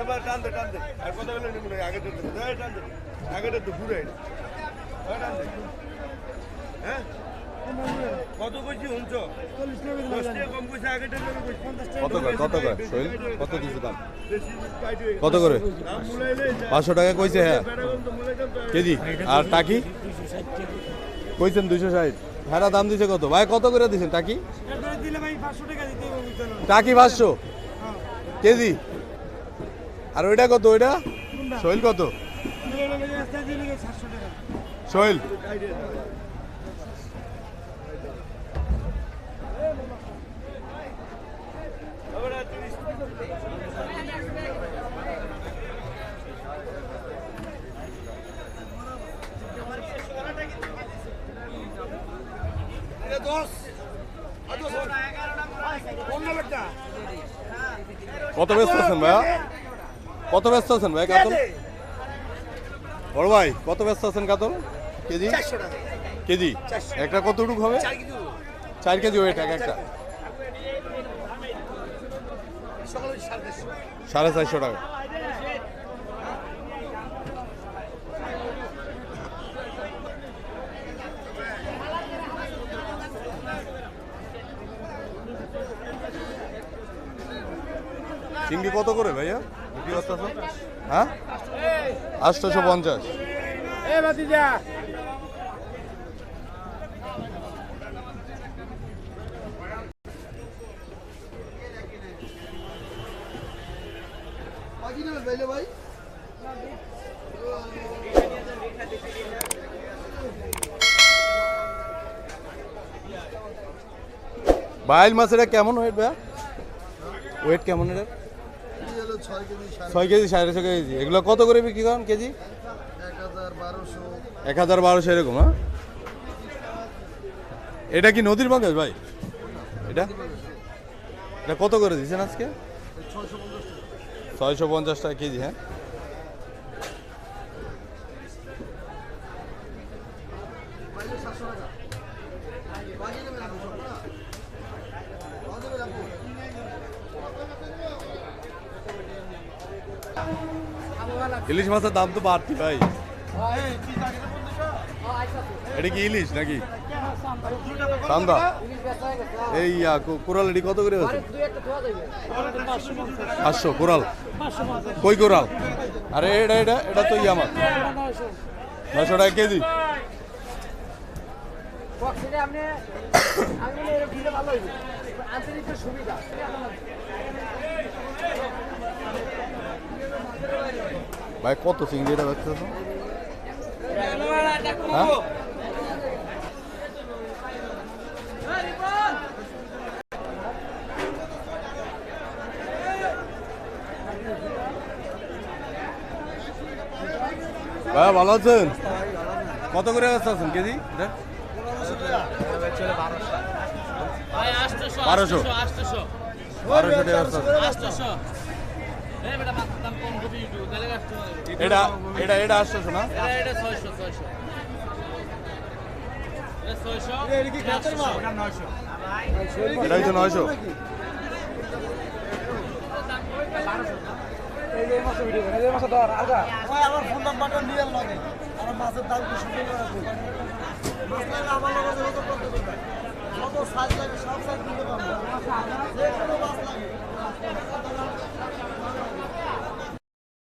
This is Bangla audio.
এবার টান দে টান দে আর কথা বলে নিবো আগে ঘুরে হ্যাঁ? কত কইছি হুনছ কত করে কত করে? সোহেল কত দিছে দাম। কত করে? পাঁচশো টাকা কইছে হ্যাঁ। কেজি? আর টাকি? কইছেন দুইশো ষাট। হ্যাঁ দাম দিছে কত? ভাই কত করে দিছেন? টাকি? টাকা পাঁচশো? কেজি? আর ওইটা কত ওইটা? শৈল কত? দিলে ভাই রাস্তায় দিলে সাতশো টাকা সোহেল কত ব্যস্ত আছেন ভাইয়া? কত ব্যস্ত আছেন ভাই কাতল? বড় ভাই কত ব্যস্ত আছেন কাতল? কেজি? কেজি? একটা কতটুকু হবে? চার কেজি ওয়েট এক একটা। সাড়ে চারশো টাকা। চিংড়ি কত করে ভাইয়া? বিক্রি করতেছ হ্যাঁ? আটশোশো পঞ্চাশ। ভাতিজা। বাইল মাছ এটা কেমন ওয়েট ভাইয়া? ওয়েট কেমন এটা ছয় কেজি সাড়ে ছয় কেজি এগুলো কত করে বিক্রি করেন কেজি? এক হাজার বারোশো এরকম হ্যাঁ? এটা কি নদীর বাঙ্গাস ভাই? এটা? এটা কত করে দিচ্ছেন আজকে? ছয়শো পঞ্চাশ টাকা কেজি হ্যাঁ? ইলিশ মাছের দাম তো বাড়তি ভাই। এটা কি ইলিশ নাকি? চান্দা এই কোরাল এটি কত করে আছে পাঁচশো কোরাল। কই কোরাল? আরে, এটা এটা এটা তো মাছ নশো টাকা কেজি। সুবিধা। ভাই কত চিংড়ি এটা হ্যাঁ? ভাই ভালো আছেন? কত করে ব্যস্ত আছেন কেজি? বারোশো। বারোশো টাকা। এটা এটা এটা আসতেছে না এটা হচ্ছে নয়শো। আমার ফোন নাম্বারটা নিয়ে লাগে। আর মাছের দাম কি শুনে মাছ লাগলে আমার লগে যোগাযোগ করতে পারবে যত সাইজ লাগে সব সাইজ দিতে পারব।